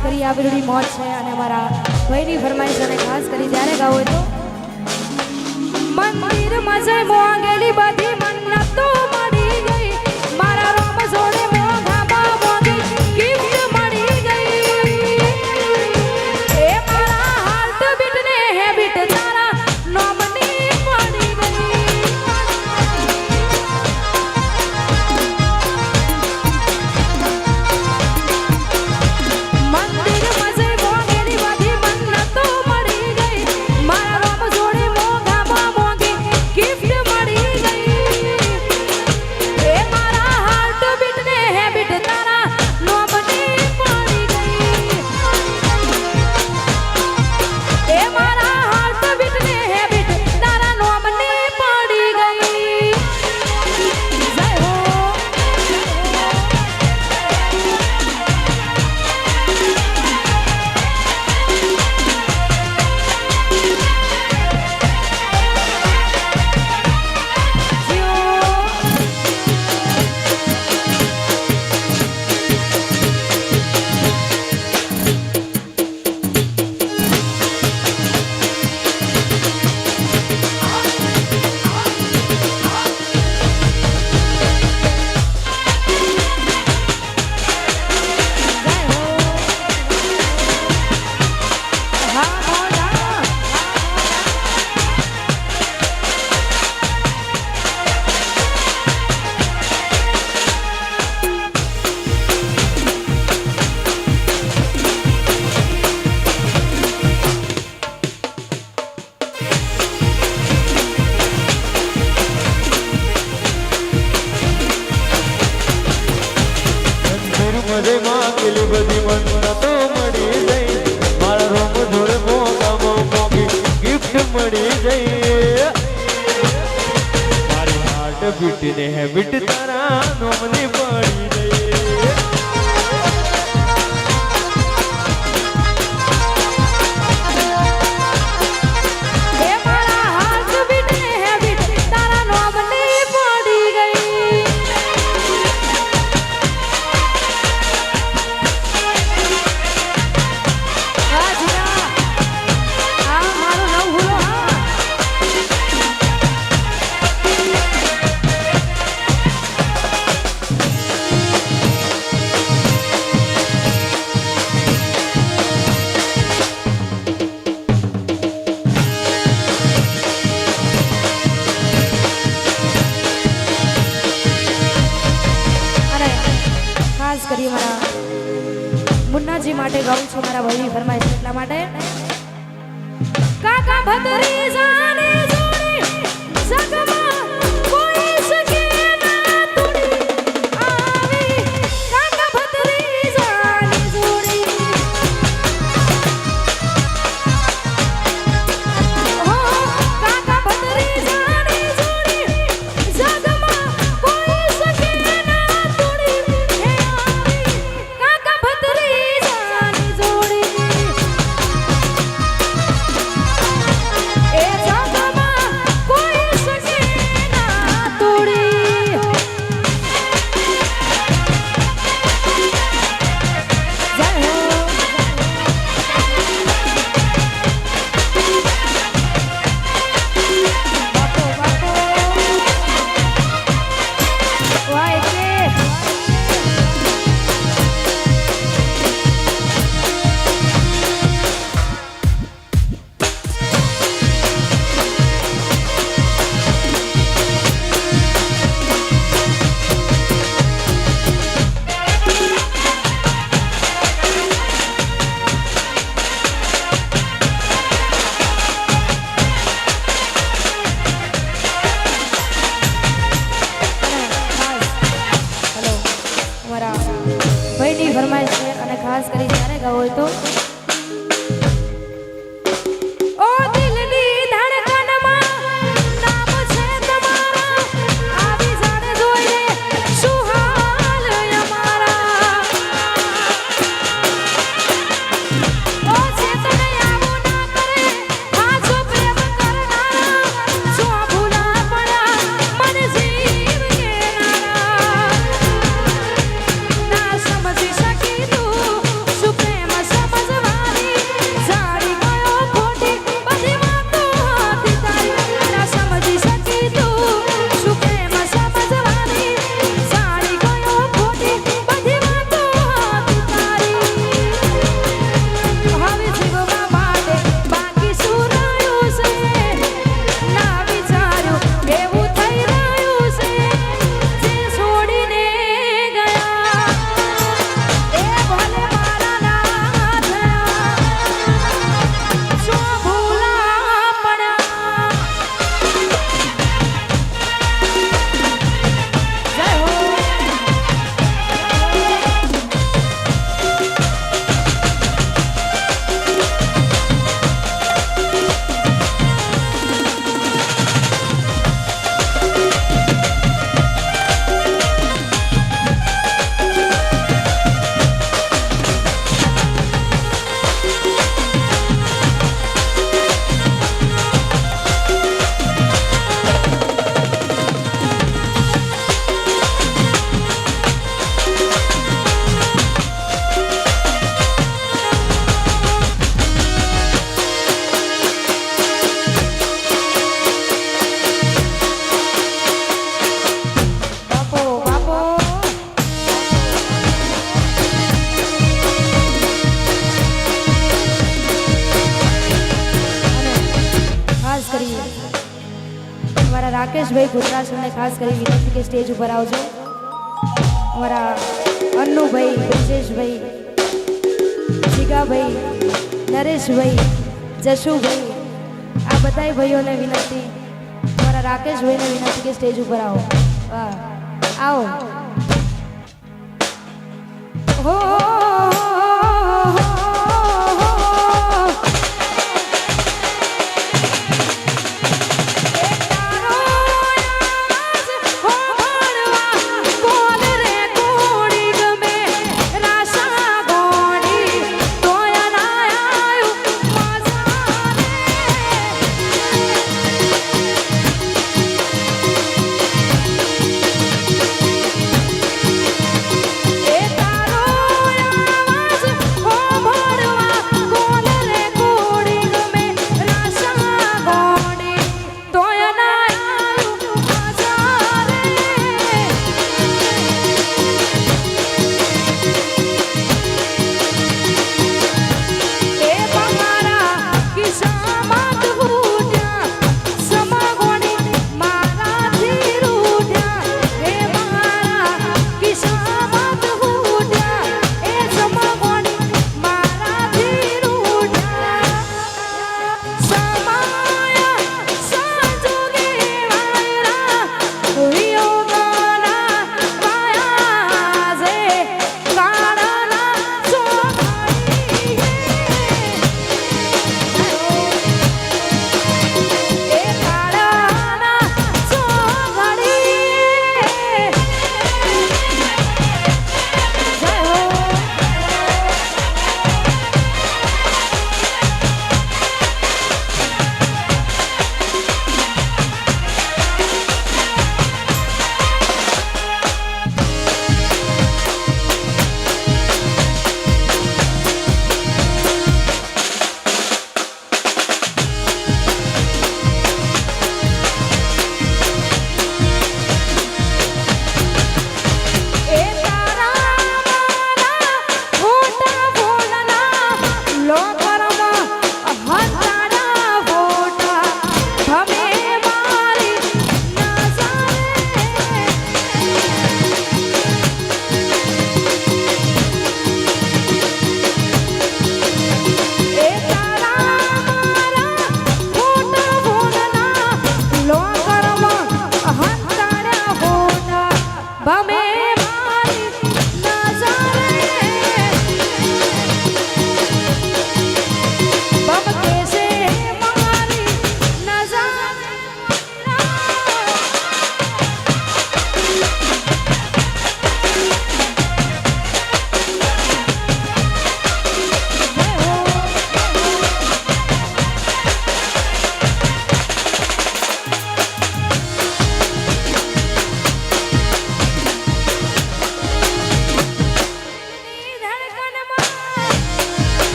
કરી આ વિડીયોની મોજ છે અને અમારા ભાઈની ફરમાઈશ અને ખાસ કરી જ્યારે ગાવો તો મંદિરમાં જઈ મોંગેલી બધી માં પેલી બધી મન્નતો મળી જઈ મારા રોમ ઢોર મોગામાં મોગી મળી જઈ મારી હાર્ટ બીટ ને હેબિટ તારા Laskaris Jaregawa itu राज भाई गुजरात ने खास कर के स्टेज पर आज अमरा अन्नू भाई ब्रजेश भाई जीगा भाई नरेश भाई जशु भाई आ बताए भाइयों ने विनती हमारा राकेश भाई ने विनती के स्टेज पर आओ वाह आओ हो oh, oh, oh, oh.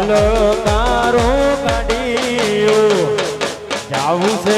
હલકારો કાઢ્યો જાવું છે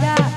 Yeah.